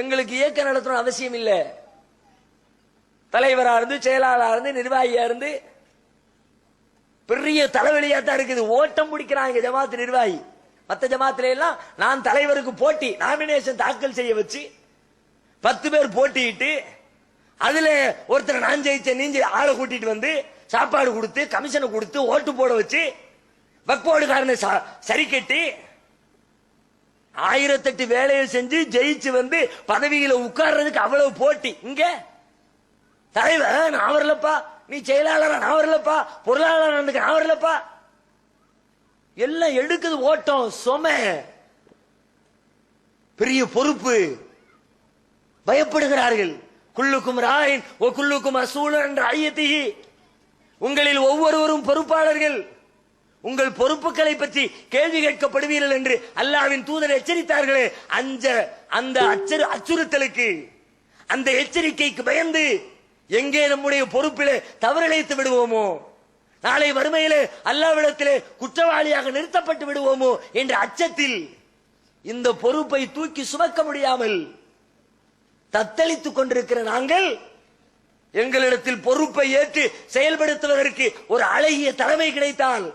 எங்களுக்கு இயக்கம் நடத்தணும் அவசியம் இல்லை. தலைவரா இருந்து செயலாளரா இருந்து நிர்வாகியா இருந்து பெரிய தலைவலியா தான் இருக்குது. ஓட்டம் பிடிக்கிறாங்க ஜமாத்து நிர்வாகி. மத்த ஜமாத்துல எல்லாம் நான் தலைவருக்கு போட்டி நாமினேஷன் தாக்கல் செய்ய வச்சு பத்து பேர் போட்டியிட்டு அதுல ஒருத்தர் நான் ஜெயிச்ச நீஞ்சி ஆளை கூட்டிட்டு வந்து சாப்பாடு கொடுத்து கமிஷனை கொடுத்து ஓட்டு போட வச்சு வக்போர்டுக்காரனை சரி கட்டி ஆயிரத்தெட்டு வேலையை செஞ்சு ஜெயிச்சு வந்து பதவியில உட்கார்றதுக்கு அவ்வளவு போட்டி. இங்க? தலைவர் நான் வரலப்பா நீ செயலாளர் நான் வரலப்பா பொருளாளர் நான் வரலப்பா எல்லாம் எடுக்குது ஓட்டம் சொம. பெரிய பொறுப்பு. பயப்படுகிறார்கள். குள்ளுக்கும் ராயின் ஓ குள்ளுக்கும் அசூலன் என்ற ஐயத்திகி உங்களில் ஒவ்வொருவரும் பொறுப்பாளர்கள். உங்கள் பொறுப்புகளை பற்றி கேள்வி கேட்கப்படுவீர்கள் என்று அல்லாவின் தூதர் எச்சரித்தார்களே. அஞ்ச அந்த அச்சரு அச்சுறுத்தலுக்கு அந்த எச்சரிக்கைக்கு பயந்து எங்கே நம்முடைய பொறுப்பிலே தவறிழைத்து விடுவோமோ? நாளை வறுமையிலே அல்லாவிடத்திலே குற்றவாளியாக நிறுத்தப்பட்டு விடுவோமோ என்ற அச்சத்தில் இந்த பொறுப்பை தூக்கி சுமக்க முடியாமல் தத்தளித்துக் கொண்டிருக்கிற நாங்கள் எங்களிடத்தில் பொறுப்பை ஏற்று செயல்படுத்துவதற்கு ஒரு அழகிய தலைமை கிடைத்தால்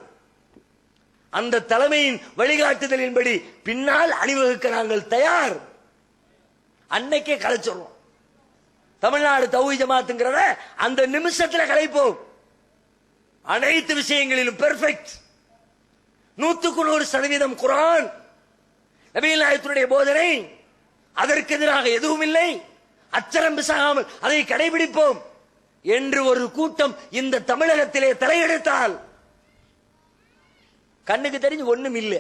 அந்த தலைமையின் வழிகாட்டுதலின்படி பின்னால் அணிவகுக்க நாங்கள் தயார். அன்னைக்கே கலைச்சிடுவோம் தமிழ்நாடு தௌஹி ஜமாத்துங்கிறத அந்த நிமிஷத்துல கலைப்போம். அனைத்து விஷயங்களிலும் பெர்ஃபெக்ட் நூத்துக்கு நூறு சதவீதம் குரான். நபீல் நாயத்தினுடைய போதனை. அதற்கு எதிராக எதுவும் இல்லை. அச்சரம் பிசாகாமல் அதை கடைபிடிப்போம். என்று ஒரு கூட்டம் இந்த தமிழகத்திலே தலையெடுத்தால் கண்ணுக்கு தெரிஞ்சு ஒன்றும் இல்லை.